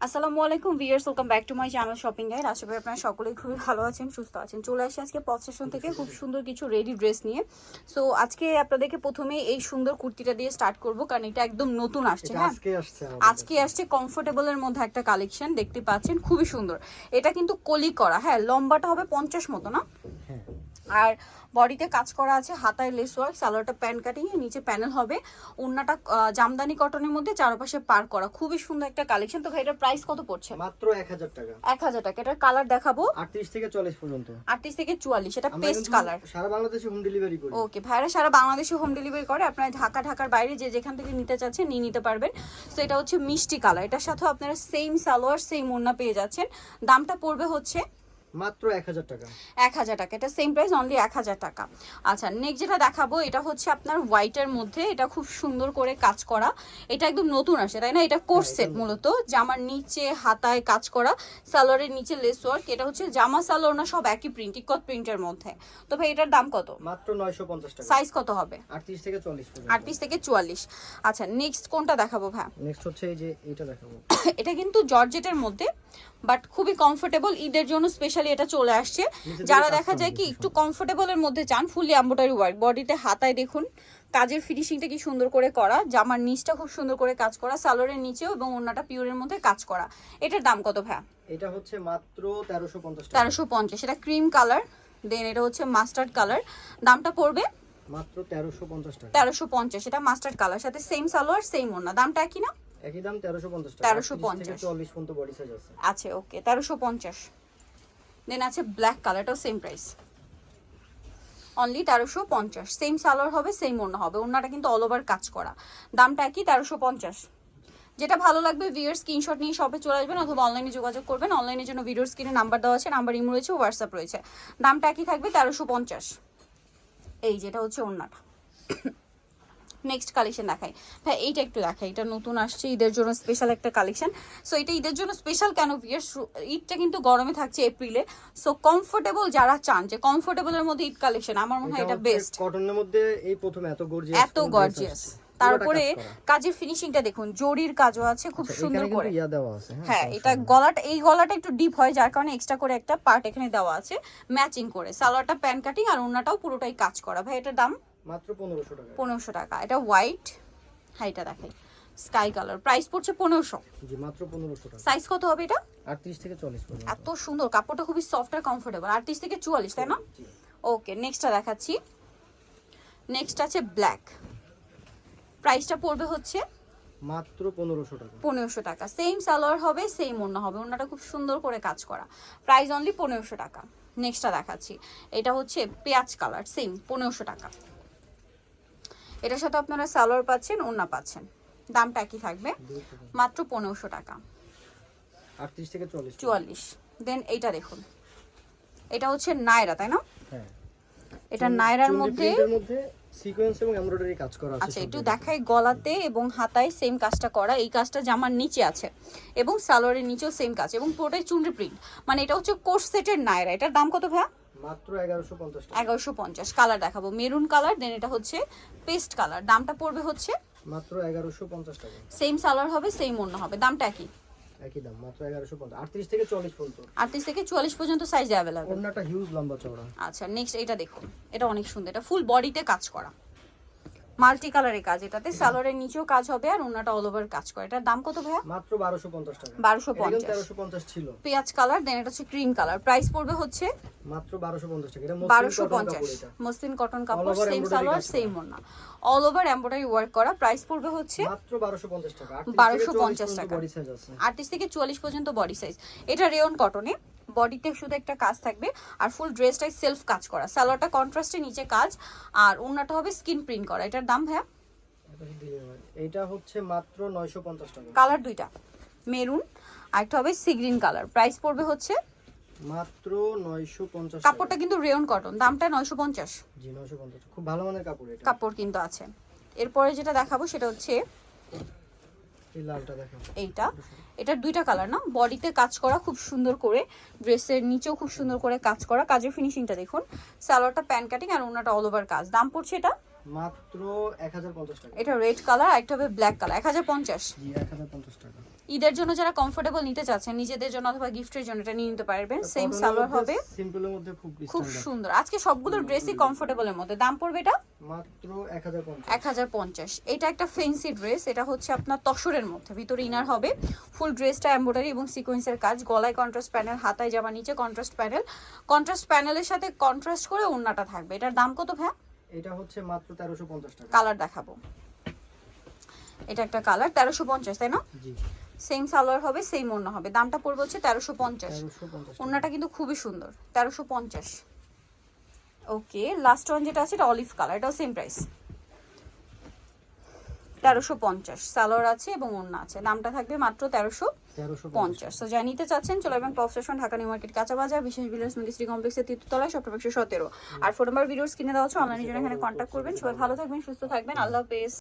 আসসালামু আলাইকুম viewers welcome back to my channel shopping guide. আশা করি আপনারা সকলেই খুবই ভালো আছেন সুস্থ আছেন। চলে আসি আজকে স্টেশন থেকে খুব সুন্দর কিছু রেডি ড্রেস নিয়ে। সো আজকে আপনাদেরকে প্রথমে এই সুন্দর কুর্তিটা দিয়ে স্টার্ট করব কারণ এটা একদম নতুন আসছে হ্যাঁ? আজকে আসছে আজকে আসছে কমফোর্টেবলের মধ্যে একটা কালেকশন দেখতে পাচ্ছেন খুবই সুন্দর। এটা কিন্তু কলি করা হ্যাঁ? লম্বাটা হবে পঞ্চাশ মতো না? হ্যাঁ। আর বডিতে কাজ করা আছে হাতায় লেস ওয়ার্ক সালোয়ারটা প্যান্ট কাটিং নিচে প্যানেল হবে। ওড়নাটা জামদানি কটনের মধ্যে চারপাশে পার করা। খুবই সুন্দর একটা কালেকশন তো ভাই এটার প্রাইস কত পড়ছে? মাত্র এক হাজার টাকা। এক হাজার টাকা। এটার কালার দেখাবো। আটত্রিশ থেকে চল্লিশ পর্যন্ত। আটত্রিশ থেকে চুয়াল্লিশ। এটা পেস্ট কালার সারা বাংলাদেশে হোম ডেলিভারি করি। ওকে ভাইরা সারা বাংলাদেশে হোম ডেলিভারি করে। আপনারা ঢাকা ঢাকার বাইরে যে যেখান থেকে নিতে চাচ্ছেন নিয়ে নিতে পারবেন। সো এটা হচ্ছে মিষ্টি কালার এটার সাথেও আপনারা সেম সালোয়ার সেম ওড়না পেয়ে যাচ্ছেন। দামটা পড়বে হচ্ছে মাত্র এক হাজার টাকা। এক হাজার টাকা এটা সেম প্রাইস অনলি এক হাজার টাকা। আচ্ছা নেক্সট যেটা দেখাবো এটা হচ্ছে আপনার হোয়াইটের মধ্যে এটা খুব সুন্দর করে কাজ করা। এটা একদম নতুন আসে তাই না? এটা কোর্স সেট মূলত জামার নিচে হাতায় কাজ করা সালোয়ারের নিচে লেস ওয়ার্ক এটা হচ্ছে জামা সালোয়ার না সব একই প্রিন্ট ইকত প্রিন্টের মধ্যে। তো ভাই এটার দাম কত? মাত্র নয়শো পঞ্চাশ টাকা। সাইজ কত হবে? আটত্রিশ থেকে চল্লিশ পর্যন্ত। আটত্রিশ থেকে চুয়াল্লিশ। আচ্ছা নেক্সট কোনটা দেখাবো ভাই? নেক্সট হচ্ছে এই যে এইটা দেখাবো। এটা কিন্তু জর্জেটের মধ্যে বাট খুবই কমফোর্টেবল ঈদের জন্য স্পেশালি এটা চলে আসছে। যারা দেখা যায় কি একটু কমফোর্টেবলের মধ্যে চান ফুললি এম্বোটারি ওয়ার্ক বডিতে হাতায় দেখুন। কাজের ফিনিশিংটা কি সুন্দর করে করা জামার নিচটা খুব সুন্দর করে কাজ করা সালোয়ারের নিচেও এবং অন্যটা পিওরের মধ্যে কাজ করা। এটার দাম কত ভাই এটা হচ্ছে মাত্র তেরোশো পঞ্চাশ টাকা। তেরোশো পঞ্চাশ এটা ক্রিম কালার দেন এটা হচ্ছে মাস্টার্ড কালার দামটা পড়বে? মাত্র তেরোশো পঞ্চাশ টাকা। তেরোশো পঞ্চাশ এটা মাস্টার্ড কালার সাথে সেম সালোয়ার সেম ওড়না। দামটা একই না? একই দাম তেরোশো পঞ্চাশ টাকা। 1350 থেকে চল্লিশ পর্যন্ত বডি সাইজ আছে। আছে ওকে তেরোশো পঞ্চাশ। দেন আছে ব্ল্যাক কালারটাও সেম প্রাইস অনলি তেরোশো পঞ্চাশ। সেম সালোয়ার হবে সেম ওড়না হবে। ওড়নাটা কিন্তু অল ওভার কাজ করা। দামটা একই, তেরোশো পঞ্চাশ। যেটা ভালো লাগবে ভিডিওর স্ক্রিনশট নিয়ে শপে চলে আসবেন অথবা অনলাইনে যোগাযোগ করবেন। অনলাইনের জন্য ভিডিওর স্ক্রিনে নাম্বার দেওয়া আছে নাম্বার ইম রয়েছে হোয়াটসঅ্যাপ রয়েছে। দামটা একই থাকবে, তেরোশো পঞ্চাশ। এই যেটা হচ্ছে ওড়নাটা। নেক্সট কালেকশন দেখাই। হ্যাঁ এইটা একটু দেখাই। এটা নতুন আসছে ঈদের জন্য স্পেশাল একটা কালেকশন সো এটা ঈদের জন্য স্পেশাল কেন বিয়ার ঈদটা কিন্তু গরমে থাকছে এপ্রিলে সো কমফোর্টেবল যারা চান যে কমফোর্টেবলের মধ্যে ঈদ কালেকশন আমার মনে হয় এটা বেস্ট কটনের মধ্যে এই প্রথমে এত গর্জিয়াস এত গর্জিয়াস তারপরে কাজের ফিনিশিংটা দেখুন জরির কাজও আছে খুব সুন্দর করে। আছে হ্যাঁ এটা গলাটা এই গলাটা একটু ডিপ হয় যার কারণে এক্সট্রা করে একটা পার্ট এখানে দেওয়া আছে ম্যাচিং করে। সালোয়ারটা প্যান কাটিং আর ওড়নাটাও পুরোটাই কাজ করা। ভাই এটার দাম? মাত্র পনেরোশো টাকা। পনেরোশো টাকা। এটা হোয়াইট হ্যাঁ এটা দেখাই স্কাই কালার প্রাইস পড়ছে পনেরোশো। জি মাত্র পনেরোশো টাকা। সাইজ কত হবে এটা? আটত্রিশ থেকে চল্লিশ পর্যন্ত। এত সুন্দর। কাপড়টা খুবই সফট আর কমফোর্টেবল আটত্রিশ থেকে চুয়াল্লিশ তাই না? ওকে নেক্সটটা দেখাচ্ছি। নেক্সট আছে ব্ল্যাক প্রাইসটা পড়বে হচ্ছে? মাত্র পনেরোশো টাকা। পনেরোশো টাকা। সেম সালোয়ার হবে সেম ওড়না হবে। ওড়নাটা খুব সুন্দর করে কাজ করা। প্রাইস অনলি পনেরোশো টাকা। নেক্সটটা দেখাচ্ছি। এটা হচ্ছে পেঁয়াজ কালার সেম পনেরোশো টাকা। এটার সাথে আপনারা সালোয়ার পাচ্ছেন ওন্না পাচ্ছেন। দামটা একই থাকবে মাত্র পনেরোশো টাকা। আটত্রিশ থেকে চল্লিশ। চুয়াল্লিশ। দেন এইটা দেখুন। এটা হচ্ছে নায়রা তাই না? হ্যাঁ। এটা নায়রার মধ্যে সিকোয়েন্স এবং এমব্রয়ডারি কাজ করা আছে আচ্ছা একটু। দেখাই গলাতে এবং হাতায় সেম কাজটা করা। এই কাজটা জামার নিচে আছে এবং সালোয়ারের নিচেও সেম কাজ এবং পুরোটাই চুনরি প্রিন্ট মানে এটা হচ্ছে কোর্স সেটের নায়রা। এটার দাম কত ভাইয়া? মাত্র এগারোশো পঞ্চাশ টাকা। এগারোশো পঞ্চাশ। কালার দেখাবো। মেরুন কালার দেন এটা হচ্ছে পেস্ট কালার দামটা পড়বে হচ্ছে? মাত্র এগারোশো পঞ্চাশ টাকা। সেম সালোয়ার হবে সেম অন্য হবে। দামটা কি একই দাম মাত্র এগারোশো পঞ্চাশ। আটত্রিশ থেকে চল্লিশ পর্যন্ত। আটত্রিশ থেকে চুয়াল্লিশ পর্যন্ত সাইজ अवेलेबल ওন্নাটা হিউজ লম্বা চওড়া। আচ্ছা নেক্সট এটা দেখুন। এটা অনেক সুন্দর। এটা ফুল বডিতে কাজ করা। মাল্টি কালারের কাজ এটাতে সালোয়ারের নিচেও কাজ হবে আর ওনাটা অল ওভার কাজ করে। এটার দাম কত ভাইয়া? মাত্র বারোশো পঞ্চাশ টাকা। বারোশো পঞ্চাশ। তেরোশো পঞ্চাশ ছিল। পেঁয়াজ কালার দেন এটা হচ্ছে ক্রিম কালার প্রাইস পড়বে হচ্ছে মাত্র বারোশো পঞ্চাশ টাকা। এটা বারোশো মসলিন কটন কাপড় এটা। মসলিন কটন কাপড় সেম সালোয়ার সেম ওনা অল ওভার এমব্রয়ডারি ওয়ার্ক করা। প্রাইস পড়বে হচ্ছে মাত্র বারোশো পঞ্চাশ টাকা। 1250 টাকা। বডি সাইজ আছে। আটত্রিশ থেকে চুয়াল্লিশ পর্যন্ত বডি সাইজ এটা রেয়ন কটনে বডিতে শুধু একটা কাজ থাকবে আর ফুল ড্রেসটাই সেলফ কাজ করা। সালোয়ারটা কন্ট্রাস্টে নিচে কাজ আর ওনাটা হবে স্কিন প্রিন্ট করা। এটার দাম ভাইয়া? এটা হচ্ছে মাত্র নয়শো পঞ্চাশ টাকা। কালার দুইটা মেরুন আর একটা হবে সি গ্রিন কালার প্রাইস পড়বে হচ্ছে? মাত্র নয়শো পঞ্চাশ কাপড়টা কিন্তু রেয়ন কটন দামটা নয়শো পঞ্চাশ। জি নয়শো পঞ্চাশ। খুব ভালো মানের কাপড় এটা। কাপড় কিন্তু আছে। এরপরে যেটা দেখাবো সেটা হচ্ছে এইটা। এটার দুইটা কালার না? বডিতে কাজ করা খুব সুন্দর করে। ড্রেসের নিচেও খুব সুন্দর করে কাজ করা। কাজের ফিনিশিংটা দেখুন। সালোয়ারটা প্যান কাটিং আর ওনাটা অল ওভার কাজ। দাম পড়ছে এটা? মাত্র এক হাজার পঞ্চাশ টাকা। এটা রেড কালার আর একটা হবে ব্ল্যাক কালার জি এক হাজার পঞ্চাশ টাকা। ঈদের জন্য যারা কমফোর্টেবল নিতে চাচ্ছেন নিজেদের জন্য অথবা গিফটের জন্য এটা নিয়ে নিতে পারবেন। সেম সালোয়ার হবে। সিম্পলের মধ্যে খুব খুব সুন্দর। আজকে সবগুলো ড্রেসই কমফোর্টেবলের মধ্যে। দাম পড়বে এটা? মাত্র 1050 এক হাজার পঞ্চাশ। এটা একটা ফেন্সি ড্রেস এটা হচ্ছে আপনার তসরের মধ্যে। ভিতরে ইনার হবে। ফুল ড্রেসটা এমব্রয়ডারি এবং সিকোয়েন্সের কাজ। গলায় কন্ট্রাস্ট প্যানেল হাতায় জামা নিচে কন্ট্রাস্ট প্যানেল কন্ট্রাস্ট প্যানেলের সাথে কন্ট্রাস্ট করে ওড়নাটা থাকবে। এটার দাম কত ভাই এটা হচ্ছে মাত্র 1350 টাকা। কালার দেখাবো। এটা একটা কালার তেরোশো পঞ্চাশ তাই না? জি। সেম সালোয়ার হবে সেম ওড়না হবে। দামটা পড়বে হচ্ছে তেরোশো পঞ্চাশ। 1350 ওড়নাটা কিন্তু খুবই সুন্দর তেরোশো পঞ্চাশ। ওকে লাস্ট ওয়ান যেটা আছে এটা অলিভ কালার এটাও সেম প্রাইস তেরোশো পঞ্চাশ সালোয়ার আছে এবং ওড়না আছে। দামটা থাকবে মাত্র তেরোশো পঞ্চাশ। তো যা নিতে চাচ্ছেন চলো এবং top station Dhaka new market কাঁচা বাজার বিশেষ বিলিয়ন্স মিলিশ্রী কমপ্লেক্সের তৃতীয়তলায় সপ্তাহ একশো সতেরো। আর ফোন নাম্বার ভিডিওস কিনে দেওয়া হচ্ছে অনলাইনের জন্য এখানে কন্ট্যাক্ট করবেন। সবাই ভালো থাকবেন সুস্থ থাকবেন। আল্লাহ হাফেজ।